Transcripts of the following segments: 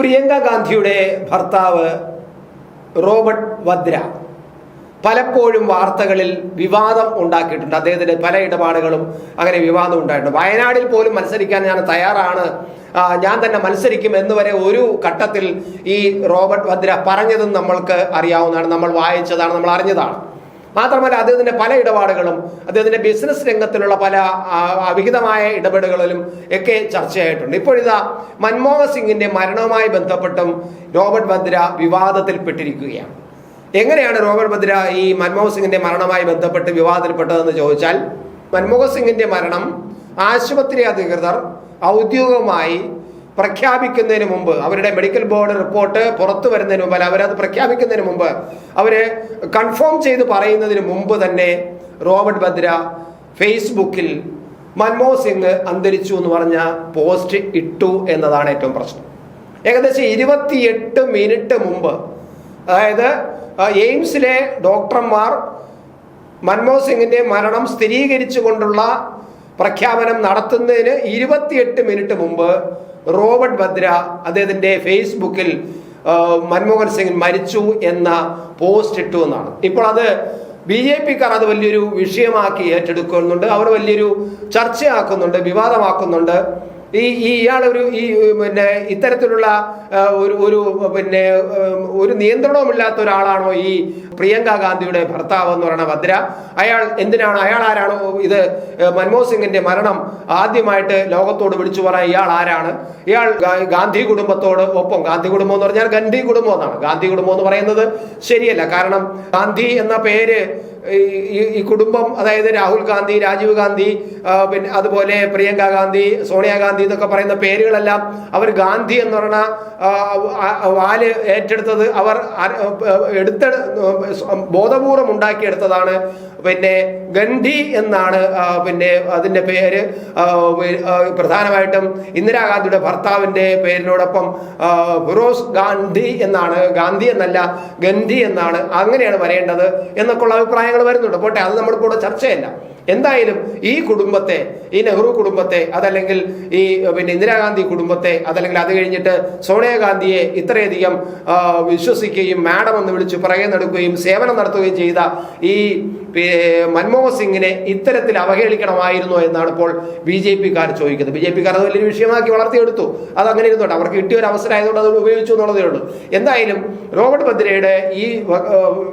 പ്രിയങ്ക ഗാന്ധിയുടെ ഭർത്താവ് റോബർട്ട് വദ്ര പലപ്പോഴും വാർത്തകളിൽ വിവാദം ഉണ്ടാക്കിയിട്ടുണ്ട്. അദ്ദേഹത്തിന്റെ പല ഇടപാടുകളും അങ്ങനെ വിവാദം ഉണ്ടായിട്ടുണ്ട്. വയനാടിൽ പോലും മത്സരിക്കാൻ ഞാൻ തയ്യാറാണ്. ഞാൻ തന്നെ മത്സരിക്കും എന്ന് വരെ ഒരു ഘട്ടത്തിൽ ഈ റോബർട്ട് വദ്ര പറഞ്ഞതും നമ്മൾക്ക് അറിയാവുന്നതാണ്. നമ്മൾ വായിച്ചതാണ് നമ്മൾ അറിഞ്ഞതാണ്. മാത്രമല്ല അദ്ദേഹത്തിന്റെ പല ഇടപാടുകളും അദ്ദേഹത്തിന്റെ ബിസിനസ് രംഗത്തിലുള്ള പല അവിഹിതമായ ഇടപെടലുകളിലും ഒക്കെ ചർച്ചയായിട്ടുണ്ട്. ഇപ്പോഴിതാ മൻമോഹൻ സിംഗിന്റെ മരണവുമായി ബന്ധപ്പെട്ടും റോബർട്ട് ഭദ്ര വിവാദത്തിൽപ്പെട്ടിരിക്കുകയാണ്. എങ്ങനെയാണ് റോബർട്ട് ഭദ്ര ഈ മൻമോഹൻ സിംഗിന്റെ മരണവുമായി ബന്ധപ്പെട്ട് വിവാദത്തിൽപ്പെട്ടതെന്ന് ചോദിച്ചാൽ മൻമോഹൻ സിംഗിന്റെ മരണം ആശുപത്രി അധികൃതർ ഔദ്യോഗികമായി പ്രഖ്യാപിക്കുന്നതിന് മുമ്പ് അവരുടെ മെഡിക്കൽ ബോർഡ് റിപ്പോർട്ട് പുറത്തു വരുന്നതിന് മുമ്പ് അല്ല അവരത് പ്രഖ്യാപിക്കുന്നതിന് മുമ്പ് അവർ കൺഫേം ചെയ്ത് പറയുന്നതിന് മുമ്പ് തന്നെ റോബർട്ട് ഭദ്ര ഫേസ്ബുക്കിൽ മൻമോഹൻ സിംഗ് അന്തരിച്ചു എന്ന് പറഞ്ഞ പോസ്റ്റ് ഇട്ടു എന്നതാണ് ഏറ്റവും പ്രശ്നം. ഏകദേശം ഇരുപത്തിയെട്ട് മിനിറ്റ് മുമ്പ് അതായത് എയിംസിലെ ഡോക്ടർമാർ മൻമോഹൻ സിംഗിന്റെ മരണം സ്ഥിരീകരിച്ചുകൊണ്ടുള്ള പ്രഖ്യാപനം നടത്തുന്നതിന് ഇരുപത്തിയെട്ട് മിനിറ്റ് മുമ്പ് റോബർട്ട് ഭദ്ര അദ്ദേഹത്തിന്റെ ഫേസ്ബുക്കിൽ മൻമോഹൻ സിംഗ് മരിച്ചു എന്ന പോസ്റ്റ് ഇട്ടു എന്നാണ്. ഇപ്പോൾ അത് ബി ജെ പിക്കാർ അത് വലിയൊരു വിഷയമാക്കി ഏറ്റെടുക്കുന്നുണ്ട്. അവർ വലിയൊരു ചർച്ചയാക്കുന്നുണ്ട് വിവാദമാക്കുന്നുണ്ട്. ഈ ഈ ഇയാളൊരു ഈ പിന്നെ ഇത്തരത്തിലുള്ള ഒരു ഒരു പിന്നെ ഒരു നിയന്ത്രണവുമില്ലാത്ത ഒരാളാണോ ഈ പ്രിയങ്ക ഗാന്ധിയുടെ ഭർത്താവ് എന്ന് പറയുന്ന ഭദ്ര? അയാൾ എന്തിനാണ് അയാൾ ആരാണോ? ഇത് മൻമോഹൻ സിംഗിന്റെ മരണം ആദ്യമായിട്ട് ലോകത്തോട് വിളിച്ചു പറയാൻ ഇയാൾ ആരാണ്? ഇയാൾ ഗാന്ധി കുടുംബത്തോട് ഒപ്പം ഗാന്ധി കുടുംബം എന്ന് പറഞ്ഞാൽ ഗാന്ധി കുടുംബം എന്നാണ്. ഗാന്ധി കുടുംബം എന്ന് പറയുന്നത് ശരിയല്ല. കാരണം ഗാന്ധി എന്ന പേര് ഈ- കുടുംബം അതായത് രാഹുൽ ഗാന്ധി രാജീവ് ഗാന്ധി പിന്നെ അതുപോലെ പ്രിയങ്ക ഗാന്ധി സോണിയാഗാന്ധി എന്നൊക്കെ പറയുന്ന പേരുകളെല്ലാം അവർ ഗാന്ധി എന്ന് പറഞ്ഞ വാൽ ഏറ്റെടുത്തത് അവർ എടുത്ത ബോധപൂർവം ഉണ്ടാക്കിയെടുത്തതാണ്. പിന്നെ ഗന്ധി എന്നാണ് പിന്നെ അതിന്റെ പേര് പ്രധാനമായിട്ടും ഇന്ദിരാഗാന്ധിയുടെ ഭർത്താവിന്റെ പേരിനോടൊപ്പം ഫിറോസ് ഗാന്ധി എന്നാണ് ഗാന്ധി എന്നല്ല ഗന്ധി എന്നാണ് അങ്ങനെയാണ് വരേണ്ടത് എന്നൊക്കെയുള്ള അഭിപ്രായങ്ങൾ വരുന്നുണ്ട്. പോട്ടെ അത് നമ്മളിപ്പോൾ ഇവിടെ ചർച്ചയല്ല. എന്തായാലും ഈ കുടുംബത്തെ ഈ നെഹ്റു കുടുംബത്തെ അതല്ലെങ്കിൽ ഈ പിന്നെ ഇന്ദിരാഗാന്ധി കുടുംബത്തെ അതല്ലെങ്കിൽ അത് കഴിഞ്ഞിട്ട് സോണിയാഗാന്ധിയെ ഇത്രയധികം വിശ്വസിക്കുകയും മാഡം എന്ന് വിളിച്ച് പറയുന്ന നടക്കുകയും സേവനം നടത്തുകയും ചെയ്ത ഈ മൻമോഹൻ സിംഗിനെ ഇത്തരത്തിൽ അവഹേളിക്കണമായിരുന്നു എന്നാണ് ഇപ്പോൾ ബി ജെ പിക്കാർ ചോദിക്കുന്നത്. ബി ജെ പിക്കാർ അത് വലിയൊരു വിഷയമാക്കി വളർത്തിയെടുത്തു. അത് അങ്ങനെ ഇരുന്നോട്ടെ. അവർക്ക് കിട്ടിയ ഒരു അവസരം ആയതുകൊണ്ട് അത് ഉപയോഗിച്ചു എന്നുള്ളതേ ഉള്ളൂ. എന്തായാലും റോബർട്ട് ബദ്രയുടെ ഈ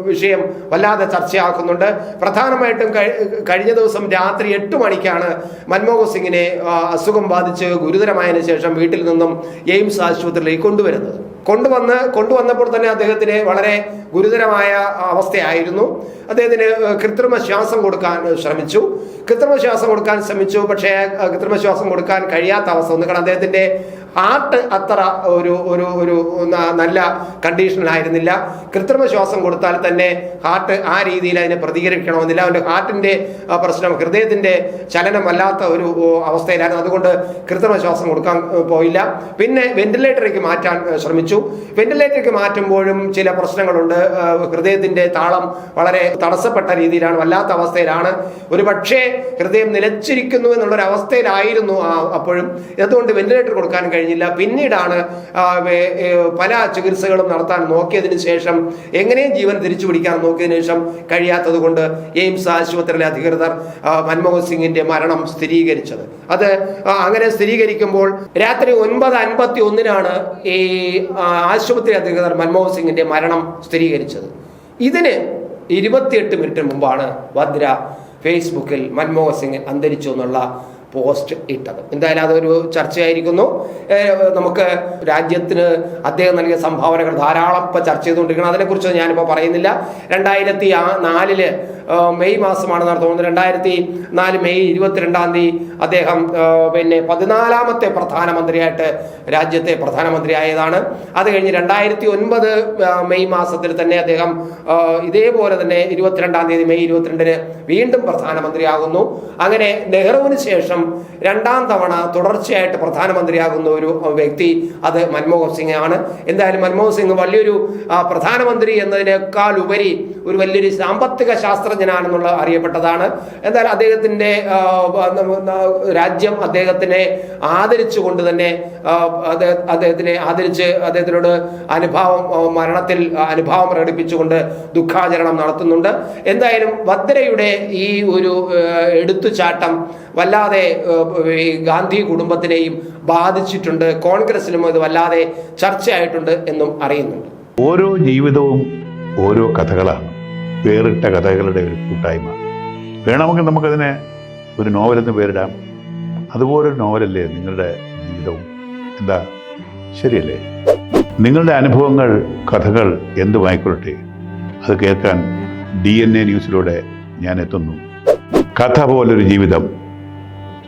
വിഷയം വല്ലാതെ ചർച്ചയാക്കുന്നുണ്ട്. പ്രധാനമായിട്ടും കഴി- കഴിഞ്ഞ ദിവസം രാത്രി എട്ട് മണിക്കാണ് മൻമോഹൻ സിംഗിനെ അസുഖം ബാധിച്ച് ഗുരുതരമായതിനു ശേഷം വീട്ടിൽ നിന്നും എയിംസ് ആശുപത്രിയിലേക്ക് കൊണ്ടുവരുന്നത്. കൊണ്ടുവന്ന് കൊണ്ടുവന്നപ്പോൾ തന്നെ അദ്ദേഹത്തിന് വളരെ ഗുരുതരമായ അവസ്ഥയായിരുന്നു. അദ്ദേഹത്തിന് കൃത്രിമ ശ്വാസം കൊടുക്കാൻ ശ്രമിച്ചു. കൃത്രിമ ശ്വാസം കൊടുക്കാൻ ശ്രമിച്ചു പക്ഷേ കൃത്രിമ ശ്വാസം കൊടുക്കാൻ കഴിയാത്ത അവസ്ഥ ഒന്ന് കാരണം അദ്ദേഹത്തിന്റെ ഹാർട്ട് അത്ര ഒരു ഒരു ഒരു നല്ല കണ്ടീഷനിലായിരുന്നില്ല കൃത്രിമ ശ്വാസം കൊടുത്താൽ തന്നെ ഹാർട്ട് ആ രീതിയിൽ അതിനെ പ്രതികരിക്കണമെന്നില്ല. അവന്റെ ഹാർട്ടിന്റെ ആ, പ്രശ്നം ഹൃദയത്തിന്റെ ചലനം അല്ലാത്ത ഒരു അവസ്ഥയിലായിരുന്നു. അതുകൊണ്ട് കൃത്രിമ ശ്വാസം കൊടുക്കാൻ പോയില്ല. പിന്നെ വെന്റിലേറ്ററിലേക്ക് മാറ്റാൻ ശ്രമിച്ചു. വെന്റിലേറ്ററിലേക്ക് മാറ്റുമ്പോഴും ചില പ്രശ്നങ്ങളുണ്ട്. ഹൃദയത്തിന്റെ താളം വളരെ തടസ്സപ്പെട്ട രീതിയിലാണ് വല്ലാത്ത അവസ്ഥയിലാണ്. ഒരു പക്ഷേ ഹൃദയം നിലച്ചിരിക്കുന്നു എന്നുള്ളൊരു അവസ്ഥയിലായിരുന്നു അപ്പോഴും. അതുകൊണ്ട് വെന്റിലേറ്റർ കൊടുക്കാൻ കഴിഞ്ഞില്ല. പിന്നീടാണ് പല ചികിത്സകളും നടത്താൻ നോക്കിയതിന് ശേഷം എങ്ങനെയും ജീവൻ തിരിച്ചു പിടിക്കാൻ നോക്കിയതിനു ശേഷം കഴിയാത്തത് കൊണ്ട് എയിംസ് ആശുപത്രിയിലെ അധികൃതർ മൻമോഹൻ സിംഗിന്റെ മരണം സ്ഥിരീകരിച്ചത്. അത് അങ്ങനെ സ്ഥിരീകരിക്കുമ്പോൾ രാത്രി ഒൻപത് അൻപത്തി ഒന്നിനാണ് ഈ ആശുപത്രി അധികൃതർ മൻമോഹൻ സിംഗിന്റെ മരണം സ്ഥിരീകരിച്ചത്. ഇതിന് ഇരുപത്തിയെട്ട് മിനിറ്റ് മുമ്പാണ് വദ്ര ഫേസ്ബുക്കിൽ മൻമോഹൻ സിംഗ് അന്തരിച്ചു എന്നുള്ള പോസ്റ്റ് ഇട്ടത്. എന്തായാലും അതൊരു ചർച്ചയായിരിക്കുന്നു. നമുക്ക് രാജ്യത്തിന് അദ്ദേഹം നൽകിയ സംഭാവനകൾ ധാരാളം ഇപ്പം ചർച്ച ചെയ്തുകൊണ്ടിരിക്കണം അതിനെക്കുറിച്ച് ഞാനിപ്പോൾ പറയുന്നില്ല. രണ്ടായിരത്തി ആ നാലിൽ മെയ് മാസമാണെന്നാണ് തോന്നുന്നത് രണ്ടായിരത്തി നാല് മെയ് ഇരുപത്തിരണ്ടാം തീയതി അദ്ദേഹം പിന്നെ പതിനാലാമത്തെ പ്രധാനമന്ത്രിയായിട്ട് രാജ്യത്തെ പ്രധാനമന്ത്രിയായതാണ്. അത് കഴിഞ്ഞ് രണ്ടായിരത്തി ഒൻപത് മെയ് മാസത്തിൽ തന്നെ അദ്ദേഹം ഇതേപോലെ തന്നെ ഇരുപത്തിരണ്ടാം തീയതി മെയ് ഇരുപത്തിരണ്ടിന് വീണ്ടും പ്രധാനമന്ത്രിയാകുന്നു. അങ്ങനെ നെഹ്റുവിന് ശേഷം ശേഷം രണ്ടാം തവണ തുടർച്ചയായിട്ട് പ്രധാനമന്ത്രിയാകുന്ന ഒരു വ്യക്തി അത് മൻമോഹൻ സിംഗ് ആണ് എന്തായാലും മൻമോഹൻ സിംഗ് വലിയൊരു പ്രധാനമന്ത്രി എന്നതിനേക്കാൾ ഉപരി ഒരു വലിയൊരു സാമ്പത്തിക ശാസ്ത്രജ്ഞനാണെന്നുള്ള അറിയപ്പെട്ടതാണ്. എന്തായാലും ന- രാജ്യം അദ്ദേഹത്തിനെ ആദരിച്ചുകൊണ്ട് തന്നെ അദ്ദേഹത്തിനെ ആദരിച്ച് അദ്ദേഹത്തിനോട് അനുഭാവം മരണത്തിൽ അനുഭാവം പ്രകടിപ്പിച്ചുകൊണ്ട് ദുഃഖാചരണം നടത്തുന്നുണ്ട്. എന്തായാലും വദ്രയുടെ ഈ ഒരു എടുത്തുചാട്ടം വല്ലാതെ ഈ ഗാന്ധി കുടുംബത്തിനെയും ബാധിച്ചിട്ടുണ്ട്. കോൺഗ്രസിനും ഇത് വല്ലാതെ ചർച്ചയായിട്ടുണ്ട് എന്നും അറിയുന്നുണ്ട്. ഓരോ ജീവിതവും ഓരോ കഥകളാണ്. വേറിട്ട കഥകളുടെ ഒരു കൂട്ടായ്മ. വേണമെങ്കിൽ നമുക്കതിനെ ഒരു നോവലെന്ന് പേരിടാം. അതുപോലൊരു നോവലല്ലേ നിങ്ങളുടെ ജീവിതവും? എന്താ? ശരിയല്ലേ? നിങ്ങളുടെ അനുഭവങ്ങൾ കഥകൾ എന്തുമായിക്കൊള്ളട്ടെ അത് കേൾക്കാൻ ഡി എൻ എ ന്യൂസിലൂടെ ഞാൻ എത്തുന്നു. കഥ പോലൊരു ജീവിതം.